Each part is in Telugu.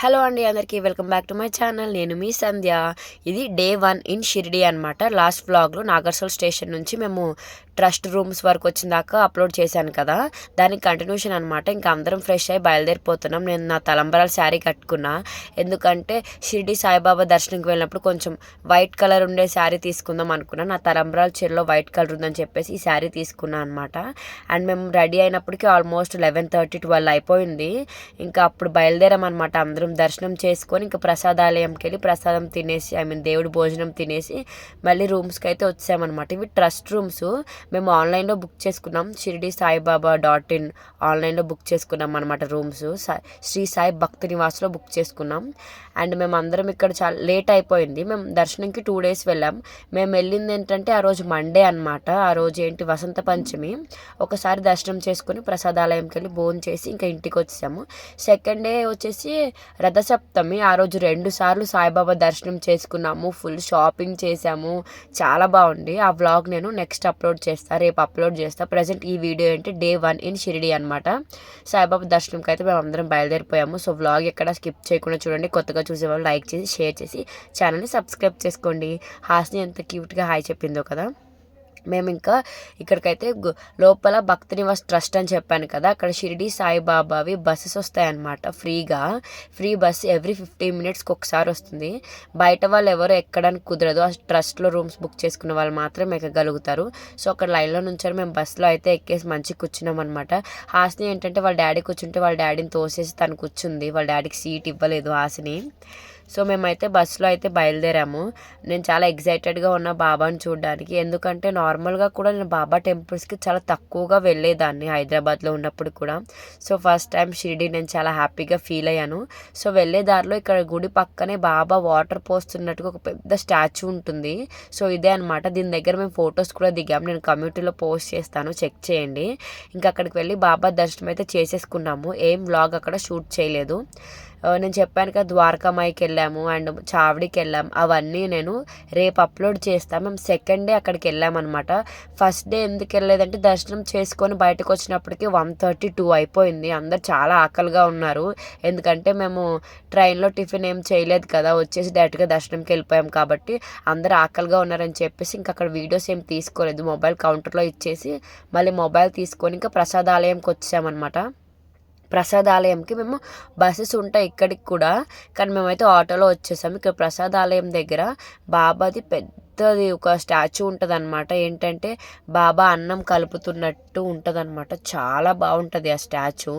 హలో అండి అందరికీ welcome back to my channel. నేను మీ సంధ్య. ఇది డే వన్ ఇన్ షిరిడి అనమాట లాస్ట్ వ్లాగ్లో నాగర్సోల్ స్టేషన్ నుంచి మేము ట్రస్ట్ రూమ్స్ వరకు వచ్చిన దాకా అప్లోడ్ చేశాను కదా. దానికి కంటిన్యూషన్ అనమాట ఇంకా అందరం ఫ్రెష్ అయ్యి బయలుదేరిపోతున్నాం. నేను నా తలంబరాల శారీ కట్టుకున్నా. ఎందుకంటే షిరిడి సాయిబాబా దర్శనంకి వెళ్ళినప్పుడు కొంచెం వైట్ కలర్ ఉండే శారీ తీసుకుందాం అనుకున్నా. నా తలంబరాల చీరలో వైట్ కలర్ ఉందని చెప్పేసి ఈ శారీ తీసుకున్నా అనమాట అండ్ మేము రెడీ అయినప్పటికీ ఆల్మోస్ట్ లెవెన్ థర్టీ ట్వెల్వ్ అయిపోయింది. ఇంకా అప్పుడు బయలుదేరామన్నమాట అందరం దర్శనం చేసుకొని ఇంకా ప్రసాదాలయంకి వెళ్ళి ప్రసాదం తినేసి ఐ మీన్ దేవుడి భోజనం తినేసి మళ్ళీ రూమ్స్కి అయితే వచ్చామన్నమాట. ఇవి ట్రస్ట్ రూమ్స్. మేము ఆన్లైన్లో బుక్ చేసుకున్నాం. షిరిడి సాయిబాబా డాట్ ఇన్ ఆన్లైన్లో బుక్ చేసుకున్నాం అనమాట రూమ్స్ శ్రీ సాయి భక్తి నివాస్లో బుక్ చేసుకున్నాం. అండ్ మేము అందరం ఇక్కడ చాలా లేట్ అయిపోయింది. మేము దర్శనంకి టూ డేస్ వెళ్ళాం. మేము వెళ్ళింది ఏంటంటే ఆ రోజు మండే అనమాట ఆ రోజు ఏంటి? వసంత పంచమి. ఒకసారి దర్శనం చేసుకుని ప్రసాదాలయంకి వెళ్ళి భోజనం చేసి ఇంకా ఇంటికి వచ్చాము సెకండ్ డే వచ్చేసి రథసప్తమి. ఆ రోజు రెండు సార్లు సాయిబాబా దర్శనం చేసుకున్నాము. ఫుల్ షాపింగ్ చేసాము. చాలా బాగుంది. ఆ వ్లాగ్ నేను నెక్స్ట్ అప్లోడ్ చేస్తాను రేపు అప్లోడ్ చేస్తాను ప్రజెంట్ ఈ వీడియో ఏంటి? డే వన్ ఇన్ షిరిడి అనమాట సాయిబాబా దర్శనంకి అయితే మేము అందరం బయలుదేరిపోయాము. సో వ్లాగ్ ఎక్కడ స్కిప్ చేయకుండా చూడండి. కొత్తగా చూసేవాళ్ళు లైక్ చేసి షేర్ చేసి ఛానల్ని సబ్స్క్రైబ్ చేసుకోండి. హాస్ని ఎంత క్యూట్గా హాయ్ చెప్పిందో కదా. మేము ఇంకా ఇక్కడికైతే లోపల భక్త నివాస్ ట్రస్ట్ అని చెప్పాను కదా అక్కడ షిరిడి సాయిబాబావి బస్సెస్ వస్తాయన్నమాట ఫ్రీగా. ఫ్రీ బస్ ఎవ్రీ ఫిఫ్టీన్ మినిట్స్కి ఒకసారి వస్తుంది. బయట వాళ్ళు ఎవరు ఎక్కడానికి కుదరదు. ఆ ట్రస్ట్లో రూమ్స్ బుక్ చేసుకున్న వాళ్ళు మాత్రం ఎక్కగలుగుతారు. సో అక్కడ లైన్లో నుంచారు మేము బస్సులో అయితే ఎక్కేసి మంచిగా కూర్చున్నాం అనమాట హాస్ని ఏంటంటే వాళ్ళ డాడీ కూర్చుంటే వాళ్ళ డాడీని తోసేసి తను కూర్చుంది. వాళ్ళ డాడీకి సీట్ ఇవ్వలేదు హాసిని. సో మేమైతే బస్సులో అయితే బయలుదేరాము. నేను చాలా ఎగ్జైటెడ్గా ఉన్న బాబాని చూడడానికి. ఎందుకంటే నార్మల్గా కూడా నేను బాబా టెంపుల్స్కి చాలా తక్కువగా వెళ్ళేదాన్ని హైదరాబాద్లో ఉన్నప్పుడు కూడా. సో ఫస్ట్ టైం షిరిడి నేను చాలా హ్యాపీగా ఫీల్ అయ్యాను. సో వెళ్ళే దారిలో ఇక్కడ గుడి పక్కనే బాబా వాటర్ పోస్తున్నట్టుగా ఒక పెద్ద స్టాచ్యూ ఉంటుంది. సో ఇదే అనమాట దీని దగ్గర మేము ఫొటోస్ కూడా దిగాము. నేను కమ్యూనిటీలో పోస్ట్ చేస్తాను. చెక్ చేయండి. ఇంకా అక్కడికి వెళ్ళి బాబా దర్శనం అయితే చేసేసుకున్నాము. ఏం వ్లాగ్ అక్కడ షూట్ చేయలేదు. నేను చెప్పాను కదా ద్వారకామాయికి వెళ్ళాము అండ్ చావడికి వెళ్ళాము అవన్నీ నేను రేపు అప్లోడ్ చేస్తాను మేము సెకండ్ డే అక్కడికి వెళ్ళామన్నమాట ఫస్ట్ డే ఎందుకు వెళ్ళలేదంటే దర్శనం చేసుకొని బయటకు వచ్చినప్పటికి వన్ థర్టీ టూ అయిపోయింది. అందరు చాలా ఆకలిగా ఉన్నారు. ఎందుకంటే మేము ట్రైన్లో టిఫిన్ ఏం చేయలేదు కదా వచ్చేసి డైరెక్ట్గా దర్శనంకి వెళ్ళిపోయాం కాబట్టి అందరు ఆకలిగా ఉన్నారని చెప్పేసి ఇంకా అక్కడ వీడియోస్ ఏం తీసుకోలేదు. మొబైల్ కౌంటర్లో ఇచ్చేసి మళ్ళీ మొబైల్ తీసుకొని ఇంకా ప్రసాదాలయంకి వచ్చామన్నమాట. ప్రసాదాలయంకి మేము బస్సెస్ ఉంటాయి ఇక్కడికి కూడా. కానీ మేమైతే ఆటోలో వచ్చేసాము ఇక్కడ ప్రసాదాలయం దగ్గర బాబాది పెద్దది ఒక స్టాచ్యూ ఉంటుంది అనమాట ఏంటంటే బాబా అన్నం కలుపుతున్నట్టు ఉంటుంది అనమాట చాలా బాగుంటుంది ఆ స్టాచ్యూ.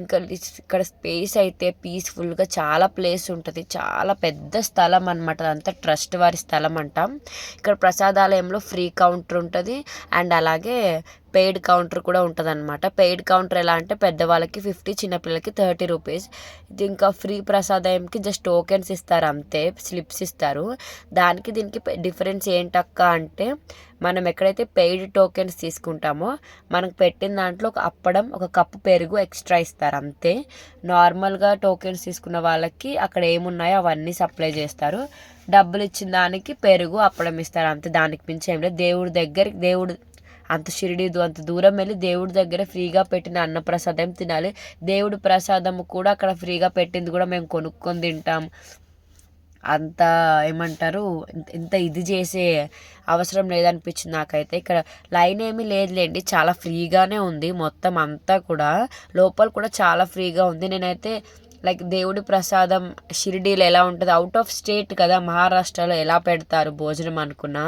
ఇంకా ఇక్కడ స్పేస్ అయితే పీస్ఫుల్గా చాలా ప్లేస్ ఉంటుంది. చాలా పెద్ద స్థలం అనమాట అదంతా ట్రస్ట్ వారి స్థలం అంట ఇక్కడ ప్రసాదాలయంలో ఫ్రీ కౌంటర్ ఉంటుంది. అండ్ అలాగే పెయిడ్ కౌంటర్ కూడా ఉంటుంది అనమాట పెయిడ్ కౌంటర్ ఎలా అంటే పెద్దవాళ్ళకి ఫిఫ్టీ చిన్నపిల్లలకి థర్టీ రూపీస్ ఇది ఇంకా ఫ్రీ ప్రసాదాయంకి జస్ట్ టోకెన్స్ ఇస్తారు అంతే స్లిప్స్ ఇస్తారు. దానికి దీనికి డిఫరెన్స్ ఏంటక్క అంటే మనం ఎక్కడైతే పెయిడ్ టోకెన్స్ తీసుకుంటామో మనకు పెట్టిన దాంట్లో ఒక అప్పడం ఒక కప్పు పెరుగు ఎక్స్ట్రా ఇస్తారు అంతే. నార్మల్గా టోకెన్స్ తీసుకున్న వాళ్ళకి అక్కడ ఏమున్నాయో అవన్నీ సప్లై చేస్తారు. డబ్బులు ఇచ్చిన దానికి పెరుగు అప్పడం ఇస్తారు అంతే. దానికి మించి ఏం లేదు. దేవుడి దగ్గరికి దేవుడు అంత షిరిడి అంత దూరం వెళ్ళి దేవుడి దగ్గర ఫ్రీగా పెట్టిన అన్నప్రసాదం తినాలి. దేవుడి ప్రసాదం కూడా అక్కడ ఫ్రీగా పెట్టింది కూడా మేము కొనుక్కొని తింటాం. అంత ఏమంటారు ఇంత ఇది చేసే అవసరం లేదనిపించింది నాకైతే. ఇక్కడ లైన్ ఏమీ లేదులేండి చాలా ఫ్రీగానే ఉంది మొత్తం అంతా కూడా. లోపల కూడా చాలా ఫ్రీగా ఉంది. నేనైతే లైక్ దేవుడి ప్రసాదం షిరిడీలో ఎలా ఉంటుంది అవుట్ ఆఫ్ స్టేట్ కదా మహారాష్ట్రలో ఎలా పెడతారు భోజనం అనుకున్నా.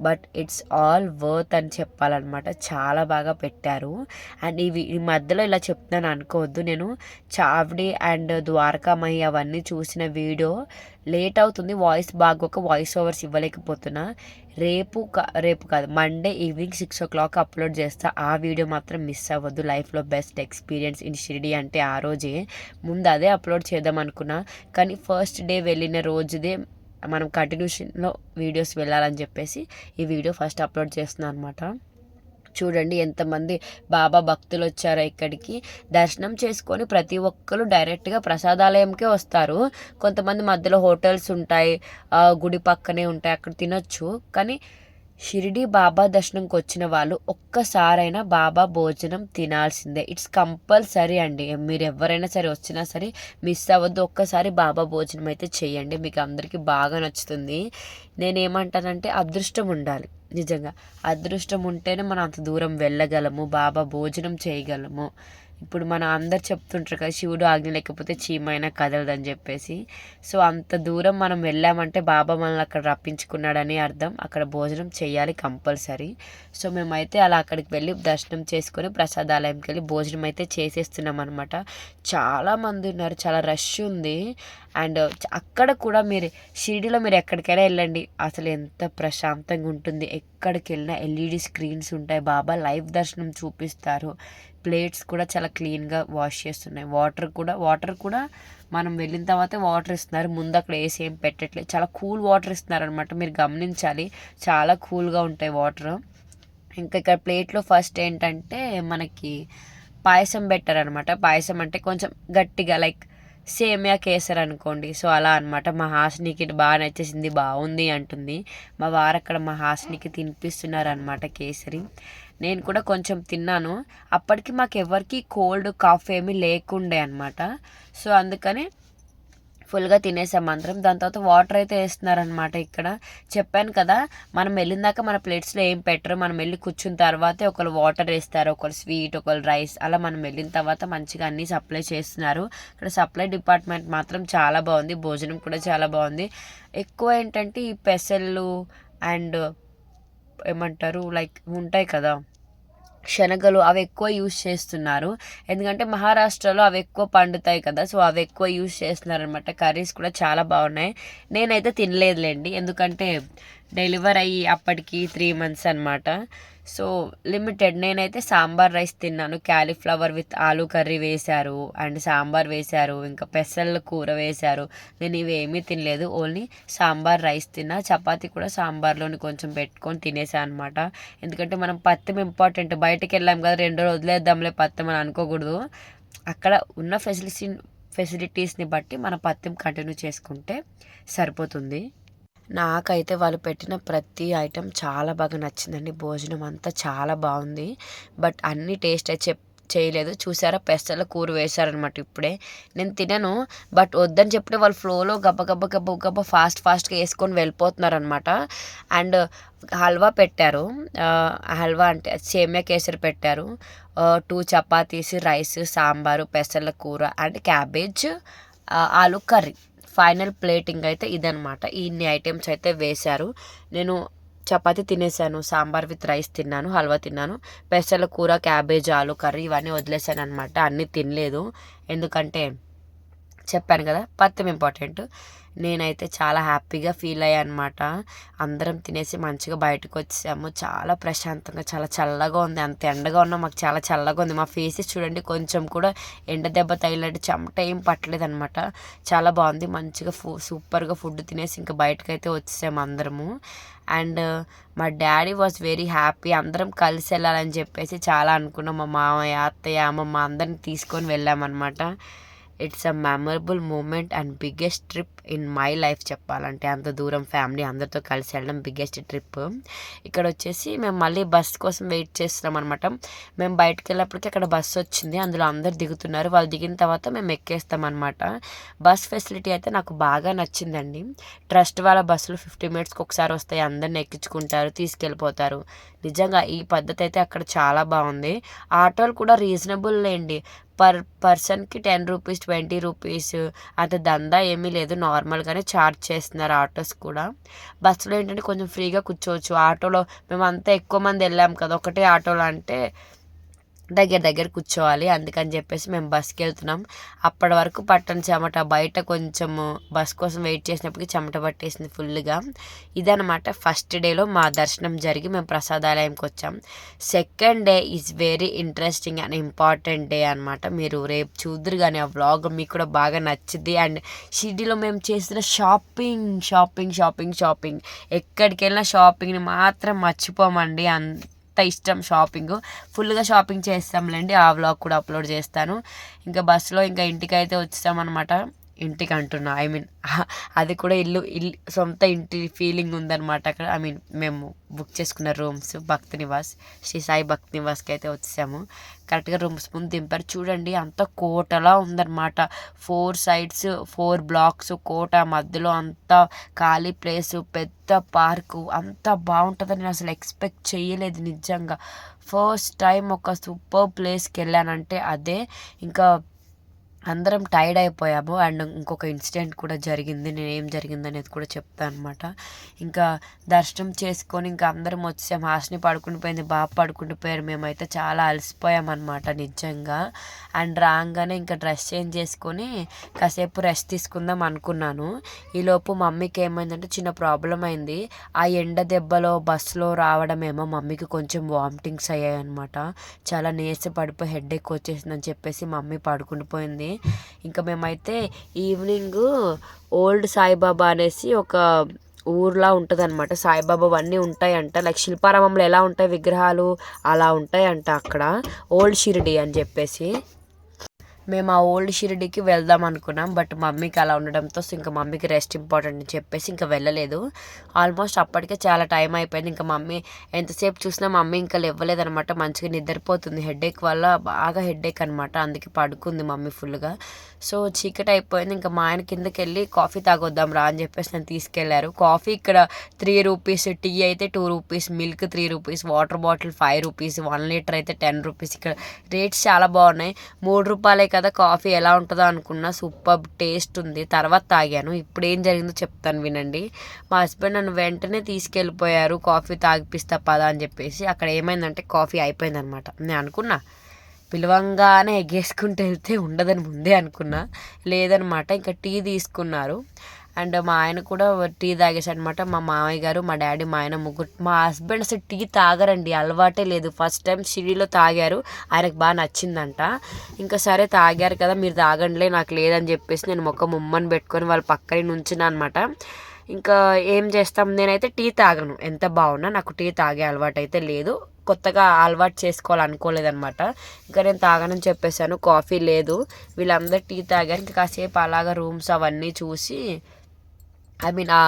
బట్ ఇట్స్ ఆల్ వర్త్ అని చెప్పాలన్నమాట. చాలా బాగా పెట్టారు. అండ్ ఇవి ఈ మధ్యలో ఇలా చెప్తున్నాను అనుకోవద్దు. నేను చావడి అండ్ ద్వారకామయ్య అవన్నీ చూసిన వీడియో లేట్ అవుతుంది. వాయిస్ బాగోక వాయిస్ ఓవర్స్ ఇవ్వలేకపోతున్నా. రేపు రేపు కాదు Monday evening six o'clock upload చేస్తా. ఆ వీడియో మాత్రం మిస్ అవ్వద్దు. లైఫ్లో బెస్ట్ ఎక్స్పీరియన్స్ ఇన్ షిరిడి అంటే ఆ రోజే. ముందు అదే అప్లోడ్ చేద్దాం అనుకున్నా. కానీ ఫస్ట్ డే వెళ్ళిన రోజుదే మనం కంటిన్యూషన్లో వీడియోస్ వెళ్ళాలని చెప్పేసి ఈ వీడియో ఫస్ట్ అప్లోడ్ చేస్తున్నాను అనమాట చూడండి ఎంతమంది బాబా భక్తులు వచ్చారో ఇక్కడికి. దర్శనం చేసుకొని ప్రతి ఒక్కరు డైరెక్ట్గా ప్రసాదాలయంకే వస్తారు. కొంతమంది మధ్యలో హోటల్స్ ఉంటాయి గుడి పక్కనే ఉంటాయి అక్కడ తినొచ్చు. కానీ షిరిడి బాబా దర్శనంకి వచ్చిన వాళ్ళు ఒక్కసారైనా బాబా భోజనం తినాల్సిందే. ఇట్స్ కంపల్సరీ అండి. మీరు ఎవరైనా సరే వచ్చినా సరే మిస్ అవ్వద్దు. ఒక్కసారి బాబా భోజనం అయితే చేయండి మీకు అందరికీ బాగా నచ్చుతుంది. నేనేమంటానంటే అదృష్టం ఉండాలి నిజంగా అదృష్టం ఉంటేనే మనం అంత దూరం వెళ్ళగలము. బాబా భోజనం చేయగలము. ఇప్పుడు మన అందరు చెప్తుంటారు కదా శివుడు ఆజ్ఞ లేకపోతే చీమైనా కదలదని చెప్పేసి. సో అంత దూరం మనం వెళ్ళామంటే బాబా మనల్ని అక్కడ రప్పించుకున్నాడని అర్థం. అక్కడ భోజనం చేయాలి కంపల్సరీ. సో మేమైతే అలా అక్కడికి వెళ్ళి దర్శనం చేసుకొని ప్రసాదాలయంకి వెళ్ళి భోజనం అయితే చేసేస్తున్నాం అనమాట చాలామంది ఉన్నారు చాలా రష్ ఉంది. అండ్ అక్కడ కూడా మీరు షిరిడిలో మీరు ఎక్కడికైనా వెళ్ళండి. అసలు ఎంత ప్రశాంతంగా ఉంటుంది. ఎక్కడికి వెళ్ళినా ఎల్ఈడి స్క్రీన్స్ ఉంటాయి. బాబా లైవ్ దర్శనం చూపిస్తారు. ప్లేట్స్ కూడా చాలా క్లీన్గా వాష్ చేస్తున్నాయి. వాటర్ కూడా వాటర్ కూడా మనం వెళ్ళిన తర్వాత వాటర్ ఇస్తున్నారు. ముందు అక్కడ వేసి ఏం పెట్టట్లేదు. చాలా కూల్ వాటర్ ఇస్తున్నారు అనమాట మీరు గమనించాలి. చాలా కూల్గా ఉంటాయి వాటర్. ఇంకా ఇక్కడ ప్లేట్లో ఫస్ట్ ఏంటంటే మనకి పాయసం పెట్టారనమాట పాయసం అంటే కొంచెం గట్టిగా లైక్ సేమియా కేసర్ అనుకోండి. సో అలా అనమాట మా హాసినికి బాగా నచ్చేసింది బాగుంది అంటుంది. మా వారు అక్కడ మా హాసినికి తినిపిస్తున్నారు అనమాట కేసరి. నేను కూడా కొంచెం తిన్నాను. అప్పటికి మాకు ఎవరికి కోల్డ్ కాఫ్ ఏమీ లేకుండే అనమాట సో అందుకని ఫుల్గా తినేసాం అందరం. దాని తర్వాత వాటర్ అయితే వేస్తున్నారనమాట ఇక్కడ. చెప్పాను కదా మనం వెళ్ళిందాక మన ప్లేట్స్లో ఏం పెట్టరు. మనం వెళ్ళి కూర్చున్న తర్వాతే ఒకరు వాటర్ వేస్తారు ఒకరు స్వీట్ ఒకరు రైస్. అలా మనం వెళ్ళిన తర్వాత మంచిగా అన్నీ సప్లై చేస్తున్నారు. ఇక్కడ సప్లై డిపార్ట్మెంట్ మాత్రం చాలా బాగుంది. భోజనం కూడా చాలా బాగుంది. ఎక్కువ ఏంటంటే ఈ పెసళ్ళు అండ్ ఏమంటారు లైక్ ఉంటాయి కదా శనగలు అవి ఎక్కువ యూజ్ చేస్తున్నారు. ఎందుకంటే మహారాష్ట్రలో అవి ఎక్కువ పండుతాయి కదా సో అవి ఎక్కువ యూజ్ చేస్తున్నారు అనమాట కర్రీస్ కూడా చాలా బాగున్నాయి. నేనైతే తినలేదులేండి ఎందుకంటే డెలివర్ అయ్యి అప్పటికి త్రీ మంత్స్ అనమాట సో లిమిటెడ్. నేనైతే సాంబార్ రైస్ తిన్నాను. క్యాలీఫ్లవర్ విత్ ఆలూ కర్రీ వేశారు. అండ్ సాంబార్ వేశారు. ఇంకా పెసల కూర వేశారు. నేను ఇవి ఏమీ తినలేదు. ఓన్లీ సాంబార్ రైస్ తిన్నా. చపాతి కూడా సాంబార్లోని కొంచెం పెట్టుకొని తినేసాను అనమాట ఎందుకంటే మనం పత్యం ఇంపార్టెంట్. బయటకు వెళ్ళాం కదా రెండు రోజులు వదిలేద్దాంలే పత్యం అని అనుకోకూడదు. అక్కడ ఉన్న ఫెసిలిటీ ఫెసిలిటీస్ని బట్టి మన పత్యం కంటిన్యూ చేసుకుంటే సరిపోతుంది. నాకైతే వాళ్ళు పెట్టిన ప్రతి ఐటెం చాలా బాగా నచ్చిందండి. భోజనం అంతా చాలా బాగుంది. బట్ అన్ని టేస్ట్ చెప్ చేయలేదు. చూసారా? పెసల కూర వేశారనమాట ఇప్పుడే. నేను తినను. బట్ వద్దని చెప్పిన వాళ్ళు ఫ్లోలో గబ్బ గబ్బ గబ్బ గబ్బ ఫాస్ట్ ఫాస్ట్గా వేసుకొని వెళ్ళిపోతున్నారనమాట అండ్ హల్వా పెట్టారు. హల్వా అంటే సేమియా కేసరి పెట్టారు. టూ చపాతీస్ రైస్ సాంబారు పెసల కూర and cabbage aloo curry. Final plating అయితే ఇదనమాట ఇన్ని ఐటమ్స్ అయితే వేశారు. నేను చపాతి తినేసాను సాంబార్ విత్ రైస్ తిన్నాను హల్వా తిన్నాను. పెసల కూర క్యాబేజ్ ఆలు కర్రీ ఇవన్నీ వదిలేసాను అనమాట అన్నీ తినలేదు. ఎందుకంటే చెప్పాను కదా పత్యం ఇంపార్టెంట్. నేనైతే చాలా హ్యాపీగా ఫీల్ అయ్యా అనమాట అందరం తినేసి మంచిగా బయటకు వచ్చాము చాలా ప్రశాంతంగా చాలా చల్లగా ఉంది. అంత ఎండగా ఉన్నా మాకు చాలా చల్లగా ఉంది. మా ఫేసెస్ చూడండి కొంచెం కూడా ఎండ దెబ్బ తగిలినట్టు చెమట ఏం పట్టలేదు అనమాట చాలా బాగుంది. మంచిగా ఫు సూపర్గా ఫుడ్ తినేసి ఇంకా బయటకు అయితే వచ్చేసాము అందరము. అండ్ మా డాడీ వాజ్ వెరీ హ్యాపీ. అందరం కలిసి వెళ్ళాలని చెప్పేసి చాలా అనుకున్నాం. మా మామయ్య అత్తయ్య అమ్మమ్మ అందరిని తీసుకొని వెళ్ళామన్నమాట. It's a memorable moment and biggest trip in my life చెప్పాలంటే అంత దూరం ఫ్యామిలీ అందరితో కలిసి వెళ్ళడం బిగ్గెస్ట్ ట్రిప్ ఇక్కడ వచ్చేసి మేము మళ్ళీ బస్ కోసం వెయిట్ చేస్తున్నాం అనమాట మేము బయటకు వెళ్ళినప్పటికీ అక్కడ బస్సు వచ్చింది. అందులో అందరు దిగుతున్నారు. వాళ్ళు దిగిన తర్వాత మేము ఎక్కేస్తాం అనమాట బస్ ఫెసిలిటీ అయితే నాకు బాగా నచ్చిందండి. ట్రస్ట్ వాళ్ళ బస్సులు ఫిఫ్టీ మినిట్స్కి ఒకసారి వస్తాయి. అందరిని ఎక్కించుకుంటారు తీసుకెళ్ళిపోతారు. నిజంగా ఈ పద్ధతి అయితే అక్కడ చాలా బాగుంది. ఆటోలు కూడా రీజనబుల్ లేండి. పర్ పర్సన్కి టెన్ రూపీస్ ట్వంటీ రూపీస్ అంత దందా ఏమీ లేదు. నార్మల్గానే ఛార్జ్ చేస్తున్నారు ఆటోస్ కూడా. బస్సులో ఏంటంటే కొంచెం ఫ్రీగా కూర్చోవచ్చు. ఆటోలో మేము అంతా ఎక్కువ మంది వెళ్ళాం కదా ఒకటే ఆటోలో అంటే దగ్గర దగ్గర కూర్చోవాలి. అందుకని చెప్పేసి మేము బస్కి వెళ్తున్నాం. అప్పటి వరకు పట్టని చెమట బయట కొంచెము బస్ కోసం వెయిట్ చేసినప్పటికీ చెమట పట్టేసింది ఫుల్గా ఇదనమాట ఫస్ట్ డేలో మా దర్శనం జరిగి మేము ప్రసాదాలయంకి వచ్చాం. Second day is very interesting and important day అనమాట మీరు రేపు చూద్దరు కానీ ఆ వ్లాగ్ మీకు కూడా బాగా నచ్చింది అండ్ షిరిడీలో మేము చేసిన షాపింగ్ షాపింగ్ షాపింగ్ షాపింగ్. ఎక్కడికి వెళ్ళినా షాపింగ్ని మాత్రం మర్చిపోమండి. అంత ఇష్టం షాపింగ్. ఫుల్గా షాపింగ్ చేస్తాంలేండి. ఆ వ్లాగ్ కూడా అప్లోడ్ చేస్తాను. ఇంకా బస్సులో ఇంకా ఇంటికి అయితే వచ్చేసామన్నమాట ఇంటికి అంటున్నా ఐ మీన్ అది కూడా ఇల్లు ఇల్లు సొంత ఇంటి ఫీలింగ్ ఉందన్నమాట అక్కడ. ఐ మీన్ మేము బుక్ చేసుకున్న రూమ్స్ భక్తి నివాస్ శ్రీ సాయి భక్తి నివాస్కి అయితే వచ్చాము. కరెక్ట్గా రూమ్స్ ముందు దింపారు. చూడండి అంత కోటలా ఉందన్నమాట. ఫోర్ సైడ్స్ ఫోర్ బ్లాక్స్ కోట మధ్యలో అంతా ఖాళీ ప్లేస్ పెద్ద పార్కు అంత బాగుంటుందని నేను అసలు ఎక్స్పెక్ట్ చేయలేదు నిజంగా. ఫస్ట్ టైం ఒక సూపర్ ప్లేస్కి వెళ్ళానంటే అదే. ఇంకా అందరం టైర్డ్ అయిపోయాము అండ్ ఇంకొక ఇన్సిడెంట్ కూడా జరిగింది. నేను ఏం జరిగింది అనేది కూడా చెప్తాను అనమాట ఇంకా దర్శనం చేసుకొని ఇంకా అందరం వచ్చాము హాస్ని పడుకుని పోయింది బాబు పడుకుంటూ పోయారు. మేమైతే చాలా అలసిపోయామన్నమాట నిజంగా. అండ్ రాగానే ఇంకా డ్రెస్ చేంజ్ చేసుకొని కాసేపు రెస్ట్ తీసుకుందాం అనుకున్నాను. ఈలోపు మమ్మీకి ఏమైందంటే చిన్న ప్రాబ్లం అయింది. ఆ ఎండ దెబ్బలో బస్సులో రావడమేమో మమ్మీకి కొంచెం వామిటింగ్స్ అయ్యాయి అనమాట చాలా నీరస పడిపోయి హెడ్ ఎక్ వచ్చేసిందని చెప్పేసి మమ్మీ పడుకుండిపోయింది ఇంకా మేమైతే ఈవినింగ్ ఓల్డ్ సాయిబాబా అనేసి ఒక ఊర్లా ఉంటుంది అనమాట సాయిబాబా అన్నీ ఉంటాయంట. లైక్ శిల్పారామంలో ఎలా ఉంటాయి విగ్రహాలు? అలా ఉంటాయంట అక్కడ. ఓల్డ్ షిరిడి అని చెప్పేసి. మేము ఆ ఓల్డ్ షిరిడికి వెళ్దాం అనుకున్నాం బట్ మమ్మీకి అలా ఉండడంతో సో ఇంకా మమ్మీకి రెస్ట్ ఇంపార్టెంట్ అని చెప్పేసి ఇంకా వెళ్ళలేదు. ఆల్మోస్ట్ అప్పటికే చాలా టైం అయిపోయింది ఇంకా మమ్మీ ఎంతసేపు చూసినా మమ్మీ ఇంకా లేవలేదనమాట మంచిగా నిద్రపోతుంది. హెడేక్ వల్ల బాగా హెడేక్ అనమాట అందుకే పడుకుంది మమ్మీ ఫుల్గా. సో చీకటి అయిపోయింది ఇంకా మా ఆయన కిందకి వెళ్ళి కాఫీ తాగొద్దాం రా అని చెప్పేసి నన్ను తీసుకెళ్ళారు. కాఫీ ఇక్కడ త్రీ రూపీస్ టీ అయితే two rupees milk three rupees water bottle five rupees one litre అయితే టెన్ రూపీస్. ఇక్కడ రేట్స్ చాలా బాగున్నాయి. మూడు రూపాయలే కదా కాఫీ ఎలా ఉంటుందో అనుకున్నా సూపర్ టేస్ట్ ఉంది. తర్వాత తాగాను. ఇప్పుడు ఏం జరిగిందో చెప్తాను వినండి. మా హస్బెండ్ నన్ను వెంటనే తీసుకెళ్ళిపోయారు. కాఫీ తాగిపిస్తా పదా అని చెప్పేసి అక్కడ ఏమైందంటే కాఫీ అయిపోయిందనమాట. నేను అనుకున్నా పిలవంగానే ఎగ్గేసుకుంటూ వెళ్తే ఉండదని ముందే అనుకున్నా. లేదనమాట. ఇంకా టీ తీసుకున్నారు. అండ్ మా ఆయన కూడా టీ తాగేసాడనమాట మా మామయ్య గారు మా డాడీ మా ఆయన ముగ్గురు. మా హస్బెండ్ అసలు టీ తాగరండి అలవాటే లేదు. ఫస్ట్ టైం షిరిలో తాగారు ఆయనకు బాగా నచ్చిందంట. ఇంకా సరే తాగారు కదా మీరు తాగండిలే నాకు లేదని చెప్పేసి నేను మొక్క ముమ్మని పెట్టుకొని వాళ్ళ పక్కనే నుంచున్నా అనమాట. ఇంకా ఏం చేస్తాం నేనైతే టీ తాగను. ఎంత బాగున్నా నాకు టీ తాగే అలవాటు అయితే లేదు. కొత్తగా అలవాటు చేసుకోవాలనుకోలేదనమాట. ఇంకా నేను తాగనని చెప్పేశాను కాఫీ లేదు. వీళ్ళందరూ టీ తాగారు ఇంకా కాసేపు అలాగా రూమ్స్ అవన్నీ చూసి ఐ మీన్ ఆ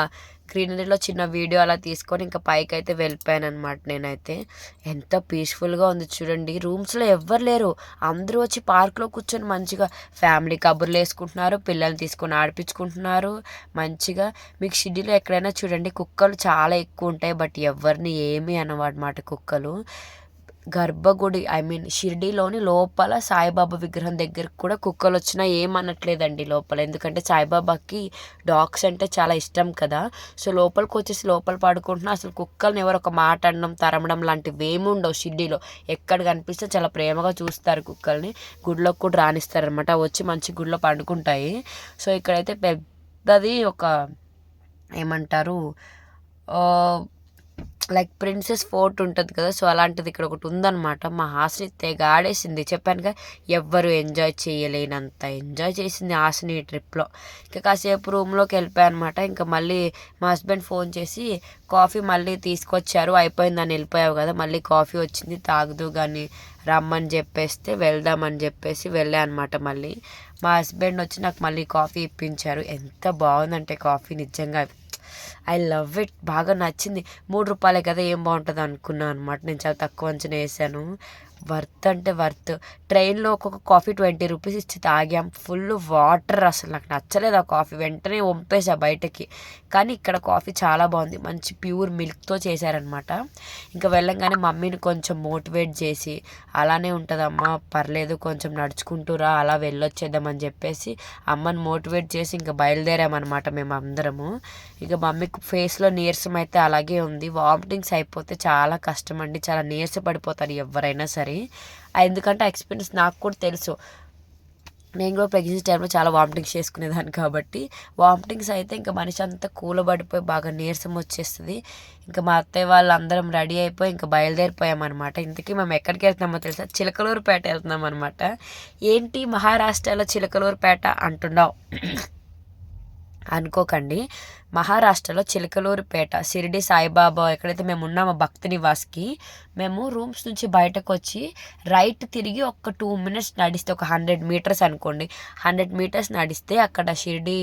గ్రీనరీలో చిన్న వీడియో అలా తీసుకొని ఇంకా పైకి అయితే వెళ్ళిపోయాను అనమాట నేనైతే. ఎంత పీస్ఫుల్గా ఉంది చూడండి. రూమ్స్లో ఎవ్వరు లేరు. అందరూ వచ్చి పార్క్లో కూర్చొని మంచిగా ఫ్యామిలీ కబుర్లు వేసుకుంటున్నారు పిల్లల్ని తీసుకొని ఆడిపించుకుంటున్నారు మంచిగా. మీకు షిడ్యూలో ఎక్కడైనా చూడండి కుక్కలు చాలా ఎక్కువ ఉంటాయి బట్ ఎవరిని ఏమీ అనమాట కుక్కలు. గర్భగుడి ఐ మీన్ షిర్డీలోని లోపల సాయిబాబా విగ్రహం దగ్గరకు కూడా కుక్కలు వచ్చినా ఏమనట్లేదండి లోపల. ఎందుకంటే సాయిబాబాకి డాగ్స్ అంటే చాలా ఇష్టం కదా. సో లోపలికి వచ్చేసి లోపల పాడుకుంటున్నా అసలు కుక్కల్ని ఎవరు ఒక మాట అనడం తరమడం లాంటివి ఏముండవు షిర్డీలో. ఎక్కడ కనిపిస్తే చాలా ప్రేమగా చూస్తారు కుక్కల్ని. గుడిలోకి కూడా రాణిస్తారనమాట వచ్చి మంచి గుడిలో పండుకుంటాయి. సో ఇక్కడైతే పెద్దది ఒక ఏమంటారు లైక్ ప్రిన్సెస్ ఫోర్ట్ ఉంటుంది కదా సో అలాంటిది ఇక్కడ ఒకటి ఉందన్నమాట. మా హాస్ని తెగ ఆడేసింది. చెప్పానుగా ఎవ్వరు ఎంజాయ్ చేయలేనంత ఎంజాయ్ చేసింది హాస్ని ఈ ట్రిప్లో. ఇంకా కాసేపు రూమ్లోకి వెళ్ళిపోయాను అనమాట ఇంకా మళ్ళీ మా హస్బెండ్ ఫోన్ చేసి కాఫీ మళ్ళీ తీసుకొచ్చారు అయిపోయిందని వెళ్ళిపోయావు కదా మళ్ళీ కాఫీ వచ్చింది తాగుదు కానీ రమ్మని చెప్పేస్తే వెళ్దామని చెప్పేసి వెళ్ళా అనమాట మళ్ళీ. మా హస్బెండ్ వచ్చి నాకు మళ్ళీ కాఫీ ఇప్పించారు. ఎంత బాగుందంటే కాఫీ నిజంగా ఐ లవ్ ఇట్ బాగా నచ్చింది. మూడు రూపాయలే కదా ఏం బాగుంటుంది అనుకున్నాను అనమాట. నేను చాలా తక్కువ అంచనా వేసాను. వర్త్ అంటే వర్త్. ట్రైన్లో ఒక్కొక్క కాఫీ ట్వంటీ రూపీస్ ఇచ్చి తాగాం. ఫుల్ వాటర్ అసలు నాకు నచ్చలేదు ఆ కాఫీ. వెంటనే వంపేసా బయటకి. కానీ ఇక్కడ కాఫీ చాలా బాగుంది. మంచి ప్యూర్ మిల్క్తో చేశారనమాట ఇంకా వెళ్ళంగానే మమ్మీని కొంచెం మోటివేట్ చేసి అలానే ఉంటుందమ్మా పర్లేదు కొంచెం నడుచుకుంటూరా అలా వెళ్ళొచ్చేద్దామని చెప్పేసి అమ్మని మోటివేట్ చేసి ఇంకా బయలుదేరామన్నమాట మేము అందరము. ఇక మమ్మీకి ఫేస్లో నీరసం అయితే అలాగే ఉంది. వామిటింగ్స్ అయిపోతే చాలా కష్టం అండి చాలా నీరస పడిపోతారు ఎవరైనా సరే. ఎందుకంటే ఆ ఎక్స్పీరియన్స్ నాకు కూడా తెలుసు. నేను కూడా ప్రెగ్నెన్సీ టైంలో చాలా వామిటింగ్స్ చేసుకునేదాన్ని కాబట్టి. వామిటింగ్స్ అయితే ఇంకా మనిషి అంతా కూలబడిపోయి బాగా నీరసం వచ్చేస్తుంది. ఇంకా మా అత్తయ్య వాళ్ళందరం రెడీ అయిపోయి ఇంకా బయలుదేరిపోయామన్నమాట. ఇంతకీ మేము ఎక్కడికి వెళ్తున్నామో తెలుసా? చిలకలూరుపేట వెళ్తున్నాం అనమాట ఏంటి మహారాష్ట్రలో చిలకలూరుపేట అంటున్నావు? అనుకోకండి. మహారాష్ట్రలో చిలకలూరుపేట షిరిడి సాయిబాబా ఎక్కడైతే మేము ఉన్నామో భక్తి నివాస్కి మేము రూమ్స్ నుంచి బయటకు వచ్చి రైట్ తిరిగి ఒక టూ మినిట్స్ నడిస్తే ఒక హండ్రెడ్ మీటర్స్ అనుకోండి. హండ్రెడ్ మీటర్స్ నడిస్తే అక్కడ షిరిడి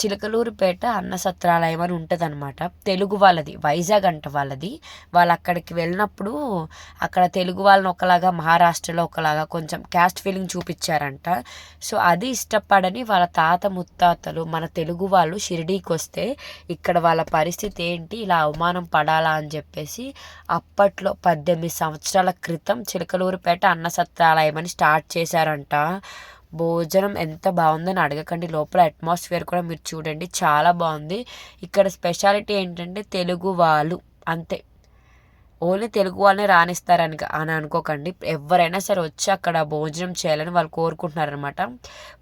చిలకలూరుపేట అన్న సత్రాలయం అని ఉంటుంది అనమాట తెలుగు వాళ్ళది వైజాగ్ అంట వాళ్ళది. వాళ్ళు అక్కడికి వెళ్ళినప్పుడు అక్కడ తెలుగు వాళ్ళని ఒకలాగా మహారాష్ట్రలో ఒకలాగా కొంచెం క్యాస్ట్ ఫీలింగ్ చూపించారంట. సో అది ఇష్టపడని వాళ్ళ తాత ముత్తాతలు మన తెలుగు వాళ్ళు షిరిడీకి వస్తే ఇక్కడ వాళ్ళ పరిస్థితి ఏంటి ఇలా అవమానం పడాలా అని చెప్పేసి అప్పట్లో పద్దెనిమిది సంవత్సరాల క్రితం చిలకలూరుపేట అన్న సత్రాలయం అని స్టార్ట్ చేశారంట. భోజనం ఎంత బాగుందని అడగకండి లోపల అట్మాస్ఫియర్ కూడా మీరు చూడండి చాలా బాగుంది. ఇక్కడ స్పెషాలిటీ ఏంటంటే తెలుగు వాళ్ళు అంతే. ఓన్లీ తెలుగు వాళ్ళని రాణిస్తారని అని అనుకోకండి. ఎవరైనా సరే వచ్చి అక్కడ భోజనం చేయాలని వాళ్ళు కోరుకుంటున్నారనమాట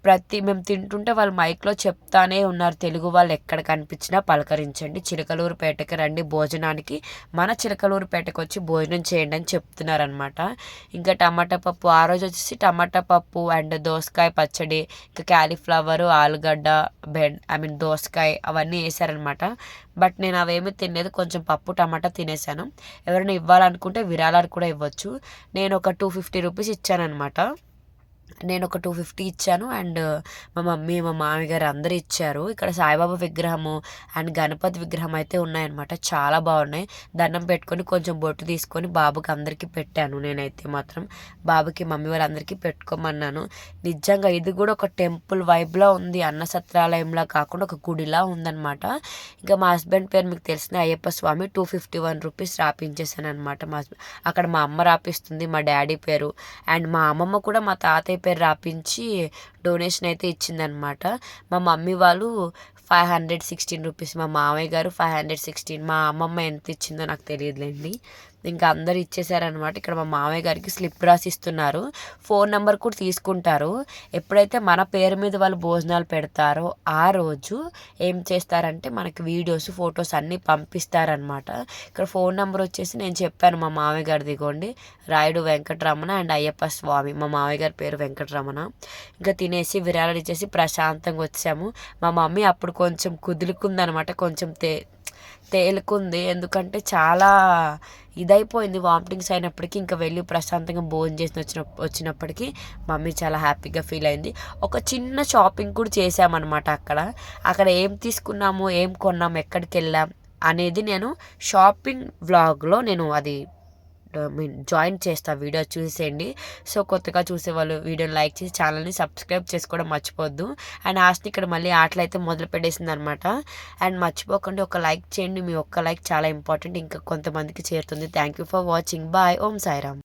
ప్రతి మేము తింటుంటే వాళ్ళు మైక్లో చెప్తానే ఉన్నారు. తెలుగు వాళ్ళు ఎక్కడ కనిపించినా పలకరించండి. చిలకలూరుపేటకి రండి. భోజనానికి మన చిలకలూరుపేటకి వచ్చి భోజనం చేయండి అని చెప్తున్నారనమాట ఇంకా టమాటా పప్పు ఆ రోజు వచ్చేసి టమాటా పప్పు అండ్ దోసకాయ పచ్చడి ఇంకా క్యాలీఫ్లవర్ ఆలుగడ్డ బెడ్ ఐ మీన్ దోసకాయ అవన్నీ వేసారనమాట బట్ నేను అవేమి తినలేదు. కొంచెం పప్పు టమాటా తినేసాను. ఎవరైనా ఇవ్వాలనుకుంటే విరాళాలు కూడా ఇవ్వచ్చు. నేను ఒక టూ ఫిఫ్టీ రూపీస్ ఇచ్చాననమాట నేను ఒక టూ ఫిఫ్టీ ఇచ్చాను. అండ్ మా మమ్మీ మా మామయ్య గారు అందరూ ఇచ్చారు. ఇక్కడ సాయిబాబా విగ్రహము అండ్ గణపతి విగ్రహం అయితే ఉన్నాయన్నమాట. చాలా బాగున్నాయి. దండం పెట్టుకొని కొంచెం బొట్టు తీసుకొని బాబుకి అందరికీ పెట్టాను. నేనైతే మాత్రం బాబుకి మమ్మీ వాళ్ళందరికీ పెట్టుకోమన్నాను. నిజంగా ఇది కూడా ఒక టెంపుల్ వైబ్లా ఉంది. అన్న సత్రాలయంలా కాకుండా ఒక గుడిలా ఉందన్నమాట. ఇంకా మా హస్బెండ్ పేరు మీకు తెలిసిన Ayyappa Swamy two fifty one rupees రాపించేసాను అనమాట మా అక్కడ మా అమ్మ రాపిస్తుంది మా డాడీ పేరు. అండ్ మా అమ్మమ్మ కూడా మా తాతయ్య పేరు రాపించి డొనేషన్ అయితే ఇచ్చిందనమాట మా మమ్మీ వాళ్ళు ఫైవ్ హండ్రెడ్ సిక్స్టీన్ రూపీస్ మా మామయ్య గారు ఫైవ్ హండ్రెడ్ సిక్స్టీన్ మా అమ్మమ్మ ఎంత ఇచ్చిందో నాకు తెలియదులేండి. ఇంకా అందరు ఇచ్చేసారనమాట ఇక్కడ మా మామయ్య గారికి స్లిప్ రాసిస్తున్నారు. ఫోన్ నెంబర్ కూడా తీసుకుంటారు. ఎప్పుడైతే మన పేరు మీద వాళ్ళు భోజనాలు పెడతారో ఆ రోజు ఏం చేస్తారంటే మనకి వీడియోస్ ఫొటోస్ అన్నీ పంపిస్తారనమాట ఇక్కడ ఫోన్ నెంబర్ వచ్చేసి నేను చెప్పాను మా మామయ్య గారు దిగోండి రాయుడు వెంకటరమణ అండ్ అయ్యప్ప స్వామి. మా మామయ్య గారి పేరు వెంకటరమణ. ఇంకా తినేసి విరాళాలు ఇచ్చేసి ప్రశాంతంగా వచ్చాము. మా మమ్మీ అప్పుడు కొంచెం కుదులుకుందనమాట కొంచెం తే తేలుకుంది. ఎందుకంటే చాలా ఇదైపోయింది వామిటింగ్స్ అయినప్పటికీ ఇంకా వెళ్ళి ప్రశాంతంగా భోజనం చేసి వచ్చిన వచ్చినప్పటికీ మమ్మీ చాలా హ్యాపీగా ఫీల్ అయింది. ఒక చిన్న షాపింగ్ కూడా చేసామన్నమాట అక్కడ. అక్కడ ఏం తీసుకున్నాము ఏం కొన్నాము ఎక్కడికి వెళ్ళాం అనేది నేను షాపింగ్ వ్లాగ్లో నేను అది జాయిన్ చేస్తా వీడియో చూసేయండి. సో కొత్తగా చూసే వాళ్ళు వీడియోని లైక్ చేసి ఛానల్ని సబ్స్క్రైబ్ చేసుకోవడం మర్చిపోద్దు. అండ్ ఆస్తి ఇక్కడ మళ్ళీ ఆటలు అయితే మొదలు పెట్టేసింది అనమాట అండ్ మర్చిపోకండి ఒక లైక్ చేయండి. మీ ఒక్క లైక్ చాలా ఇంపార్టెంట్. ఇంకా కొంతమందికి చేరుతుంది. Thank you for watching. Bye. Om Sairam.